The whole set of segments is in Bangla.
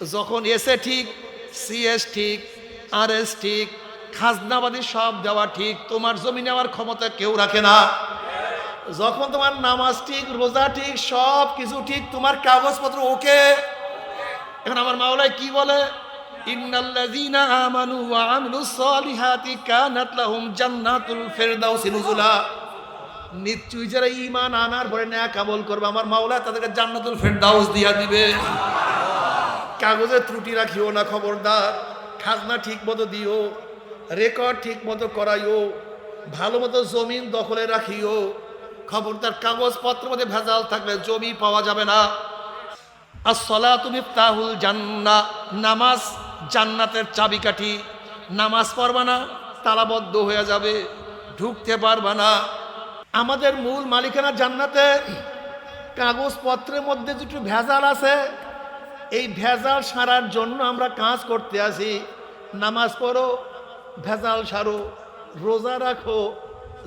যখন এসে ঠিক সিএস ঠিক, আর এস ঠিক খাজনাবাদী সব দেওয়া ঠিক, তোমার জমি নেওয়ার ক্ষমতা কেউ রাখে না। যখন তোমার নামাজ ঠিক, রোজা ঠিক, সব কিছু ঠিক, তোমার কাগজপত্র ওকে। এখন আমার মাওলায় কি বলে? ইন্নাল্লাযীনা নিশ্চয়ই যারা ঈমান আনার পরে ন্যাক আমল করবে, আমার মাওলা তাদেরকে জান্নাতুল ফিরদাউস দিয়া দিবে। কাগজে ত্রুটি রাখিও না, খবরদার। খাজনা ঠিক মতো দিও রেকর্ড ঠিক মতো করাইও, ভালো মতো জমিন দখলে রাখিও। খবরদার কাগজপত্র মধ্যে ভেজাল থাকলে জমি পাওয়া যাবে না। আসলা তুমি তাহুল জান্না, নামাজ জান্নাতের চাবিকাঠি। নামাজ পড়বা না, তালাবদ্ধ হয়ে যাবে, ঢুকতে পারবা না। আমাদের মূল মালিকানা জান্নাতে কাগজপত্রের মধ্যে যেটু ভেজাল আছে এই ভেজাল সারার জন্য আমরা কাজ করতে আসি। নামাজ পড়ো, ভেজাল সারো, রোজা রাখো,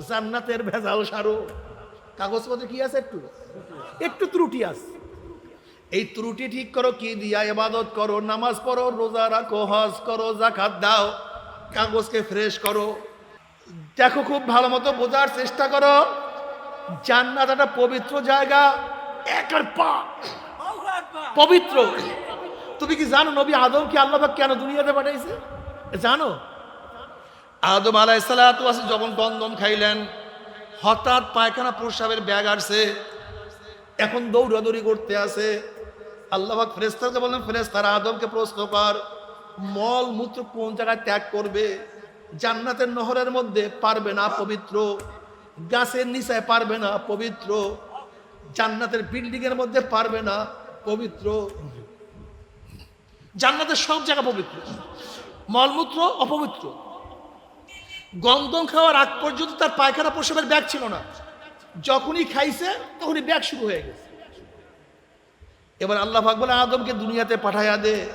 জান্নাতের ভেজাল সারো। কাগজপত্রে কি আছে একটু? একটু ত্রুটি আছে। এই ত্রুটি ঠিক করো, কি দিয়া এবাদত করো? নামাজ পড়ো, রোজা রাখো, হজ করো জাকাত দাও, কাগজকে ফ্রেশ করো। দেখো, খুব ভালো মতো বোঝার চেষ্টা করো। জান্নাত একটা পবিত্র জায়গা, একের পা পবিত্র। তুমি কি জানো নবী আদম কি আল্লাহ কেন দুনিয়াতে পাঠাইছে? জানো? আদম আলাইসালাতু যখন গন্ধম খাইলেন, হঠাৎ পায়খানা প্রসাবের ব্যাগ আসছে, এখন দৌড়াদৌড়ি করতে আছে। আল্লাহ ফ্রেস্তারকে বললেন ফ্রেস্তার আদমকে প্রশ্ন কর, মল মূত্র কোন জায়গায় ত্যাগ করবে? জান্নাতের নহরের মধ্যে পারবে না পবিত্র, গাছের নিচায় পারবে না পবিত্র, জান্নাতের বিল্ডিং এর মধ্যে পারবে না পবিত্র। জান্নাতের সব জায়গা পবিত্র। মলমূত্র অপবিত্র। গন্ধম খাওয়ার আগ পর্যন্ত তার পায়খানা প্রসবের ব্যাগ ছিল না। যখনই খাইছে, তখনই ব্যাগ শুরু হয়ে গেছে। এবার আল্লাহ বলে, আদমকে দুনিয়াতে পাঠাইয়া দে।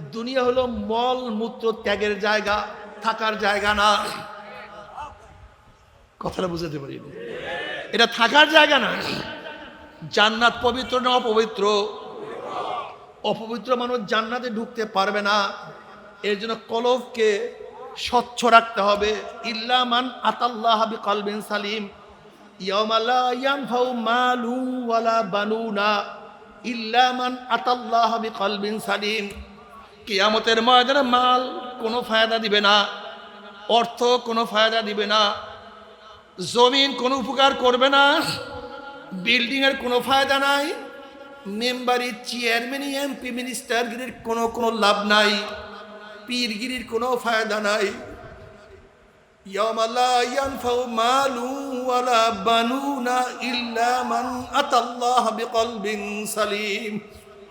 দুনিয়া হলো মল মূত্র ত্যাগের জায়গা, থাকার জায়গা না। কথাটা বুঝাতে পারি এটা থাকার জায়গা না। জান্নাত পবিত্র না অপবিত্র? অপবিত্র মানুষ জান্নাতে ঢুকতে পারবে না। এর জন্য কলবকে স্বচ্ছ রাখতে হবে। ইল্লামান আতাল্লাহ বি কলবিন সালিম। ইয়াউমা লা ইয়ানফাউ মালু ওয়ালা বানুনা। ইল্লামান আতাল্লাহ বি কলবিন সালিম। কিয়ামতের ময়দানে মাল কোনো ফায়দা দিবে না। অর্থ কোনো ফায়দা দিবে না। জমিন কোনো উপকার করবে না। বিল্ডিংয়ের কোনো ফায়দা নাই মেম্বারির চেয়ারম্যান এমপি মিনিস্টারগিরির কোনো কোনো লাভ নাই পীরগিরির কোনো ফায়দা নাই।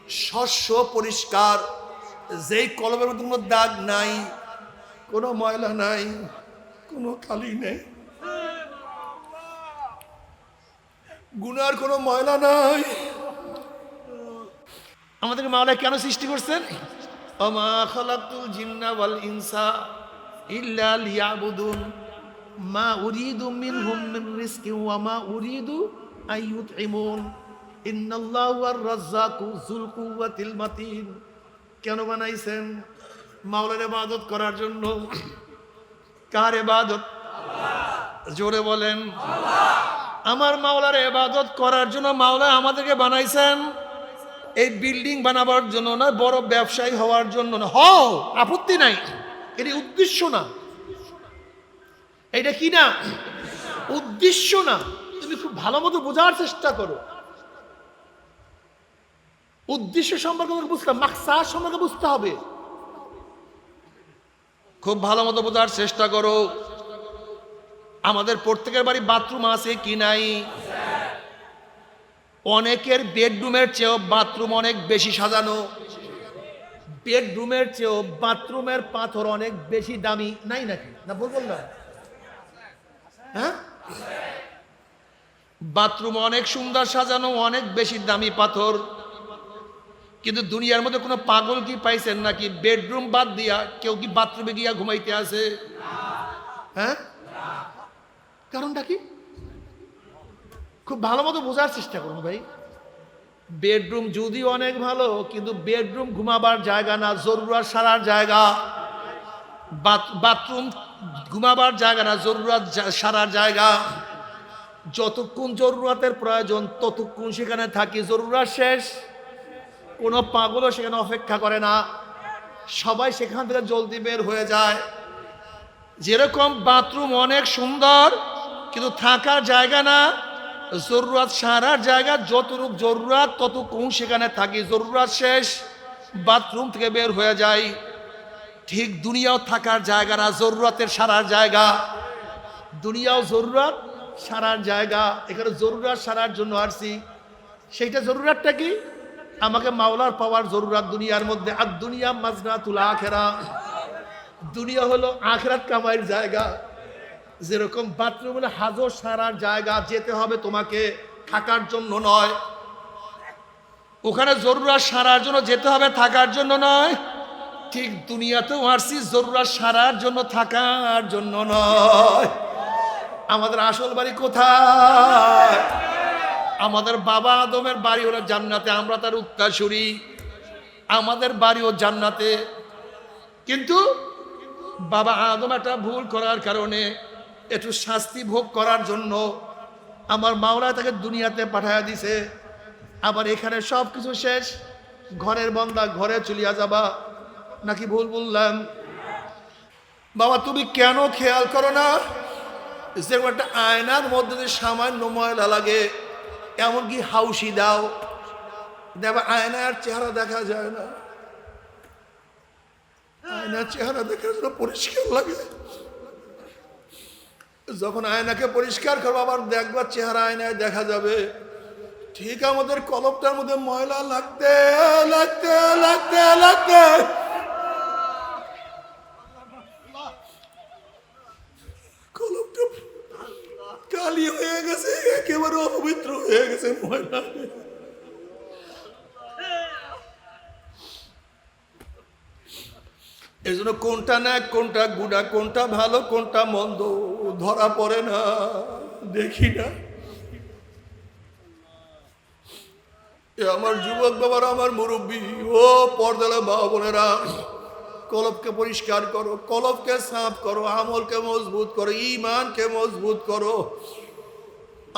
শস্য পরিষ্কার, যেই কলমের কোনো দাগ নাই, কোনো ময়লা নাই, কোনো কালি নেই। গুনার কোনো ময়লা নাই। আমাদেরকে মাওলা কেন সৃষ্টি করছেন? অমা খালাকুল জিন্না ওয়াল ইনসা ইল্লা লিয়াবুদুন। মা উরিদু মিনহুম মিন রিজকিন ওয়া মা উরিদু আইয়ুতইমুন ইন্নাল্লাহু আর রাজ্জাকু যুল কুওয়াতিল মাতিন। কেন বানাইছেন? মাওলার ইবাদত করার জন্য। কার ইবাদত? জোরে বলেন। আমার মাওলার ইবাদত করার জন্য মাওলা আমাদেরকে বানাইছেন। এই বিল্ডিং বানাবার জন্য না, বড় ব্যবসায়ী হওয়ার জন্য না। হও, আপত্তি নাই। এটি উদ্দেশ্য না। এটা কি না? উদ্দেশ্য না। তুমি খুব ভালো মতো বোঝার চেষ্টা করো। উদ্দেশ্য সম্পর্কে তোমাকে বুঝতে মাকসাদ সম্পর্কে বুঝতে হবে। খুব ভালো মতো বোঝার চেষ্টা করো। আমাদের প্রত্যেকের বাড়ি বাথরুম আছে কি নাই? অনেকের বেডরুমের চেয়েও বাথরুম অনেক বেশি সাজানো। বেডরুমের চেয়েও বাথরুমের পাথর অনেক বেশি দামি। নাই নাকি? না বল বললাম হ্যাঁ? বাথরুম অনেক সুন্দর সাজানো, অনেক বেশি দামি পাথর। কিন্তু দুনিয়ার মধ্যে কোনো পাগল কি পাইছেন নাকি? বেডরুম বাদ দিয়া কেউ কি বাথরুমে গিয়া ঘুমাইতে আছে? হ্যাঁ? কারণটা কি? খুব ভালো মতো বোঝার চেষ্টা করুন ভাই। বেডরুম যদি অনেক ভালো, কিন্তু বেডরুম ঘুমাবার জায়গা না জরুরাত সারার জায়গা। বাথরুম ঘুমাবার জায়গা না জরুরাত সারার জায়গা। যতক্ষণ জরুরাতের প্রয়োজন, ততক্ষণ সেখানে থাকি। জরুরাত শেষ, কোনো পাগলও সেখানে অপেক্ষা করে না। সবাই সেখান থেকে জলদি বের হয়ে যায়। যেরকম বাথরুম অনেক সুন্দর কিন্তু থাকার জায়গা না, জরুরাত সারার জায়গা, যতটুক জরুরাত ততক্ষণ সেখানে থাকি। জরুরাত শেষ, বাথরুম থেকে বের হয়ে যায় ঠিক দুনিয়াও থাকার জায়গা না, জরুরাতের সারার জায়গা। দুনিয়াও জরুরাত সারার জায়গা। এখানে জরুরাত সারার জন্য আসছি। সেইটা জরুরাতটা কি? আমাকে মাওলার পাওয়ার জরুরাত দুনিয়ার মধ্যে। আর দুনিয়া মাজনা তুলা আখেরা। দুনিয়া হলো আখরাত কামাইয়ের জায়গা। যেরকম বাথরুম হাজর সারার জায়গা যেতে হবে তোমাকে থাকার জন্য নয়। ওখানে জরুরাত সারার জন্য যেতে হবে থাকার জন্য নয়। ঠিক দুনিয়াতেও আসছি জরুরাত সারার জন্য থাকার জন্য নয়। আমাদের আসল বাড়ি কোথায়? আমাদের বাবা আদমের বাড়ি হলো জান্নাতে, আমরা তার উত্তাসুরি আমাদের বাড়িও জান্নাতে। কিন্তু বাবা আদম একটা ভুল করার কারণে একটু শাস্তি ভোগ করার জন্য আমার মাওলা তাকে দুনিয়াতে পাঠায় দিছে। আবার এখানে সব কিছু শেষ। ঘরের বন্দা ঘরে চলিয়া যাবা। নাকি ভুল বললাম? বাবা, তুমি কেন খেয়াল করো না? যেরকম একটা আয়নার মধ্যে যে সামান্য ময়লা লাগে, এমনকি হাউসি দাও, দেখবা আয়নার চেহারা দেখা যায় না। আয়নার চেহারা দেখার জন্য পরিষ্কার লাগে। যখন আয়নাকে পরিষ্কার করব, আবার দেখবার চেহারা আয়নায় দেখা যাবে। ঠিক আমাদের কলপটার মধ্যে ময়লা লাগতে লাগতে লাগতে লাগতে। কলপটা কালি হয়ে গেছে, একেবারে অপবিত্র হয়ে গেছে ময়লা। এই জন্য কোনটা না কোনটা গুণা, কোনটা ভালো, কোনটা মন্দ, ধরা পড়ে না, দেখি না। আমার যুবক বাবার, আমার মুরব্বী, ও পর্দালা বাবা বোনেরা কলবকে পরিষ্কার করো কলবকে সাফ করো, আমলকে মজবুত করো ইমানকে মজবুত করো।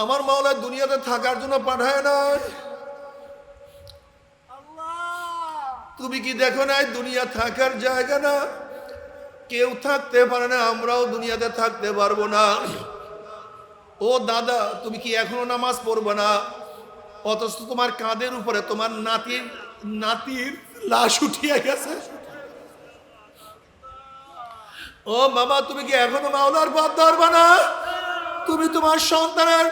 আমার মাওলা দুনিয়াতে থাকার জন্য পাঠায় নাই। তুমি কি দেখো না দুনিয়া থাকার জায়গা না? কেউ থাকতে পারে না, আমরাও দুনিয়াতে থাকতে পারব না। ও দাদা, তুমি কি এখনও নামাজ পড়বে না? অথচ তোমার কাঁধের উপরে তোমার নাতির নাতির লাশ উঠিয়ে গেছে। ও মামা, তুমি কি এখনও মাওলার পথ ধরবে না? তুমি তোমার সন্তানের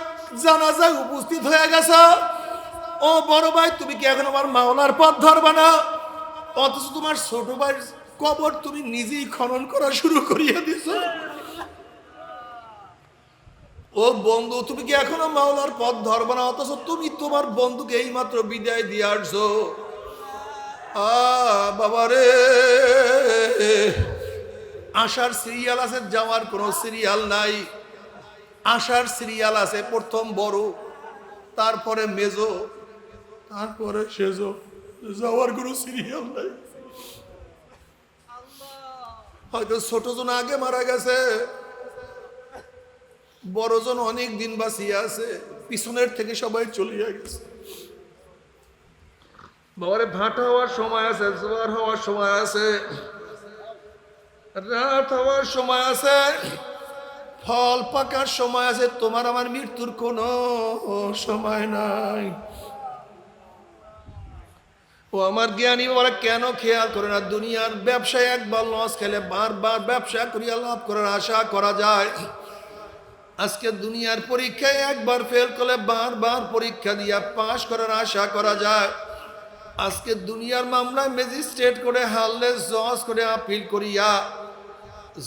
জানাজায় উপস্থিত হয়ে গেছ। ও বড় ভাই, তুমি কি এখন আমার মাওলার পথ ধরবে না? অথচ তোমার ছোট ভাইয়ের কবর তুমি নিজেই খনন করা শুরু করিয়া দিছ ও বন্ধু, তুমি কি এখনও মাওলার পথ ধরবে না? অথচ তুমি তোমার বন্ধুকে এইমাত্র বিদায় দিয়ে আসছো। আ, বাবা রে। আসার সিরিয়াল আছে, যাওয়ার কোনো সিরিয়াল নাই। আসার সিরিয়াল আছে, প্রথম বড়, তারপরে মেজো, তারপরে সেজো। যাওয়ার কোনো সিরিয়াল নাই। হয়তো ছোট জন আগে মারা গেছে বড়জন অনেক দিন বাঁচিয়ে আছে পিছনের থেকে সবাই চলিয়ে গেছে। বাবারে ভাটা হওয়ার সময় আছে জোয়ার হওয়ার সময় আছে রাত হওয়ার সময় আছে ফল পাকার সময় আছে তোমার আমার মৃত্যুর কোনো সময় নাই। ও আমার জ্ঞানী বাবারা, কেন খেয়াল করে না? দুনিয়ার ব্যবসায় একবার লস খেলে বারবার ব্যবসা করিয়া লাভ করার আশা করা যায়। আজকে দুনিয়ার পরীক্ষায় একবার ফেল করলে বারবার পরীক্ষা দিয়া পাশ করার আশা করা যায়। আজকে দুনিয়ার মামলায় ম্যাজিস্ট্রেট করে হারলে জজ করে আপিল করিয়া,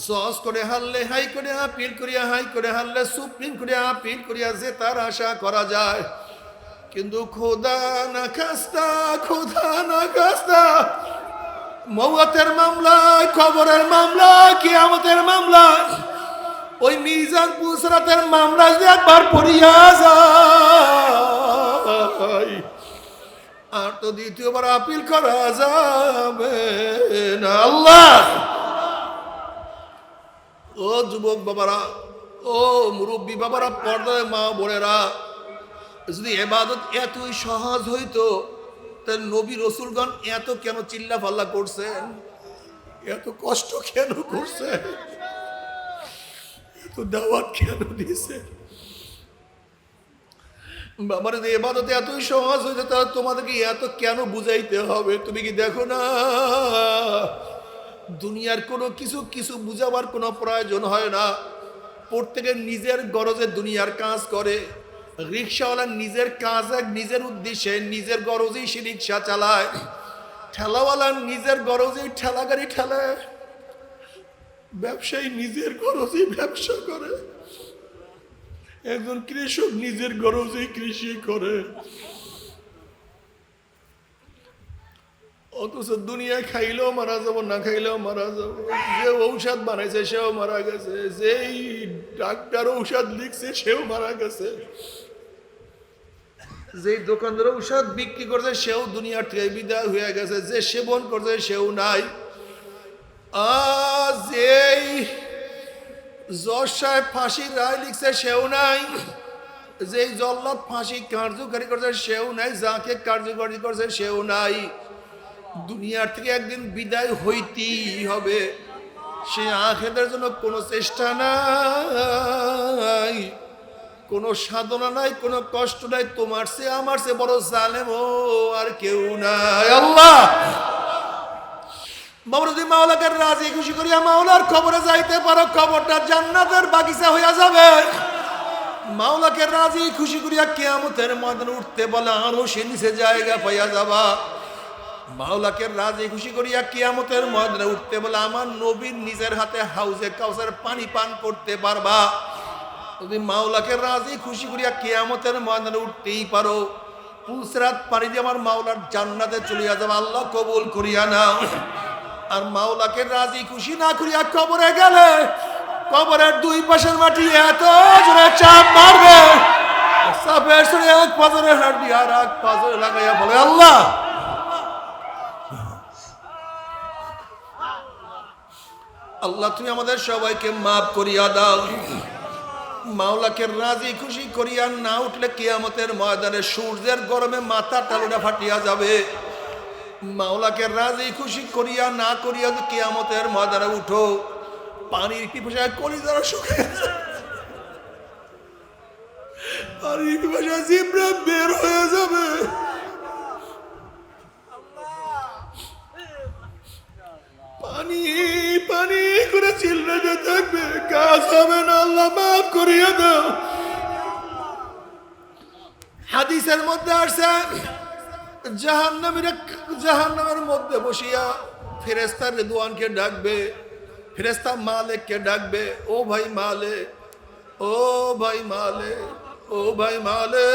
জজ করে হারলে হাই করে আপিল করিয়া হাই করে হারলে সুপ্রিম করে আপিল করিয়া যে তার আশা করা যায়। কিন্তু খোদা না খাস্তা, খোদা না খাস্তা। মৌয়াতের মামলা খবরের মামলা, কিয়ামতের মামলা। ওই মিজান পুসরাতের মামলা যে একবার পড়িয়া যায়, আর তো দ্বিতীয়বার আপিল করা যাবে না। আল্লাহ! ও যুবক বাবারা, ও মুরব্বী বাবারা, পর্দায় মা বোনেরা যদি এবাদত এতই সহজ হইতো, তাহলে নবী রসুলগণ এত কেন চিল্লা ফাল্লা করছেন? এত কষ্ট কেন করছেন? এত দাওয়াত কেন দিয়েছে বাবার যদি এবাদতে এতই সহজ হয়েছে তাহলে তোমাদেরকে এত কেন বুঝাইতে হবে? তুমি কি দেখো না? দুনিয়ার কোনো কিছু কিছু বুঝাবার কোনো প্রয়োজন হয় না। প্রত্যেকে নিজের গরজে দুনিয়ার কাজ করে। রিক্সাওয়ালা নিজের কাজ, নিজের উদ্দেশ্যে, নিজের গরজেই সে রিক্সা চালায়। ঠেলাওয়ালা নিজের গরজেই ঠেলা গাড়ি ঠেলায় ব্যবসায়ী নিজের গরজেই ব্যবসা করে। একজন কৃষক নিজের গরজেই কৃষি করে। অথচ দুনিয়ায় খাইলেও মারা যাব, না খাইলেও মারা যাব। যে ঔষধ বানাইছে সেও মারা গেছে, যেই ডাক্তার ঔষধ লিখছে সেও মারা গেছে। যেই দোকানদার ঔষধ বিক্রি করছে, সেও দুনিয়ার থেকে বিদায় হয়ে গেছে, যে সেবন করছে, সেও নাই। আর যেই জজ সাহেব ফাঁসির রায় লিখছে, সেও নাই। যেই জল্লাদ ফাঁসি কার্যকারী করছে, সেও নাই। যাকে কার্যকারী করছে, সেও নাই। দুনিয়ার থেকে একদিন বিদায় হইতেই হবে। সে আখেদের জন্য কোনো চেষ্টা নাই। কোনো সাধনা নাই, কোনো কষ্ট নাই, তোমার সে আমার সে বড় জালেম আর কেউ নাই। আল্লাহ! বাবা যদি মাওলাকে রাজি, খুশি করিয়া মাওলার খবরে যাইতে পারো, খবরটা জান্নাতের বাগিচা হইয়া যাবে। মাওলাকে রাজি, খুশি করিয়া কেয়ামতের ময়দানে উঠতে বলে, আরও সে নিচে জায়গা পাইয়া যাবা। মাওলাকে রাজি, খুশি করিয়া কিয়ামতের ময়দানে উঠতে বলে, আমার নবীর নিজের হাতে হাউজে কাউসার পানি পান করতে পারবা। যদি মাওলাকে রাজি, খুশি করিয়া কেয়ামতের ময়দানে উঠতেই পারো পুলসরাত পানি দিয়ে আমার মাওলার জান্নাতে চলিয়া যাবে আল্লাহ কবুল করিয়া নাও। আর মাওলাকে রাজি, খুশি না করিয়া কবরে গেলে, কবরের দুই পাশের মাটি এত জোরে চাপ মারবে। এক পাজরে হাড্ডি আর এক পাজরে লাগাইয়া বলে, আল্লাহ! আল্লাহ, তুমি আমাদের সবাইকে মাফ করিয়া দাও। মাওলাকে রাজি খুশি করিয়া না উঠলে কিয়ামতের ময়দানে সূর্যের গরমে মাথা টালুটা ফাটিয়া যাবে মাওলাকে রাজি খুশি করিয়া না করিয়া যদি কিয়ামতের ময়দানে উঠো, পানির পিপাসায় কলিজারা শুকিয়ে। পানির পিপাসায় জিব্রা বের হয়ে যাবে পানি পানি করে চিল্লাতে থাকবে, কাজ হবে না, আল্লাহ মাফ করিয়ে দাও। হাদিসের মধ্যে আসছে, জাহান্নামীরা জাহান্নামের মধ্যে বসিয়া ফেরেস্তার রেদুয়ানকে ডাকবে ফেরেস্তা মালিককে ডাকবে, ও ভাই মালে ও ভাই মালে ও ভাই মালে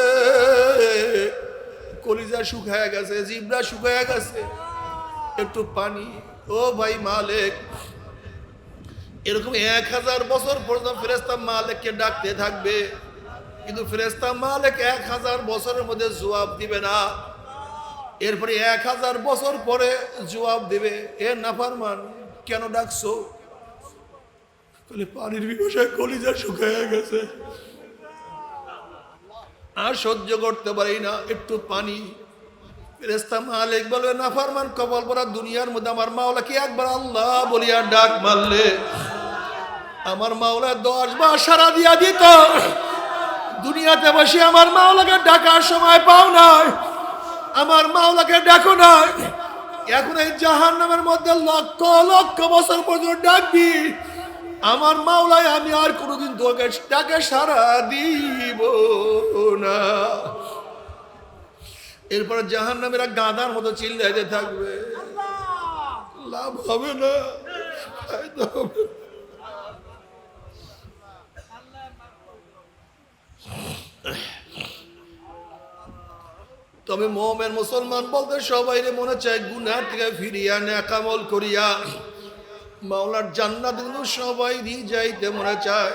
কলিজা শুকায় গেছে, জিবরা শুকায় গেছে, একটু পানি, ও ভাই মালিক এরকম এক হাজার বছর পর্যন্ত ফেরেস্তা মালিককে ডাকতে থাকবে। কিন্তু ফেরেস্তা মালিক এক হাজার বছরের মধ্যে জবাব দিবে না। এরপরে এক হাজার বছর পরে জবাব দিবে, এ নাফারমান, কেন ডাকছো? পানির বিকশায় কলিজা শুকায় গেছে। আর সহ্য করতে পারি না, একটু পানি। ফেরেস্তা মালিক বলবে না ফারমান কবল পরা দুনিয়ার মধ্যে আমার মাওলা কি একবার আল্লাহ বলিয়া ডাক মারলে আমার মাওলা দশ বার সারা দিয়া দিত। দুনিয়াতে বসে আমার মাওলাকে ডাকার সময় পাও নাই। আমার মাওলাকে ডাকো নাই। এখন এই জাহান নামের মধ্যে লক্ষ লক্ষ বছর পর্যন্ত ডাকবি। আমার মাওলায় আমি আর কোনোদিন তোকে ডাকে সারা দিব না। এরপরে জাহান নামেরা গাঁদার মতো চিল্লাইতে থাকবে। লাভ হবে না। হবে না। তবে মোহামের মুসলমান বলতে সবাই রে মনে চায় গুনার থেকে ফিরিয়া নেকামল করিয়া। মাওলার জান্নাত কিন্তু সবাই যাইতে মনে চায়।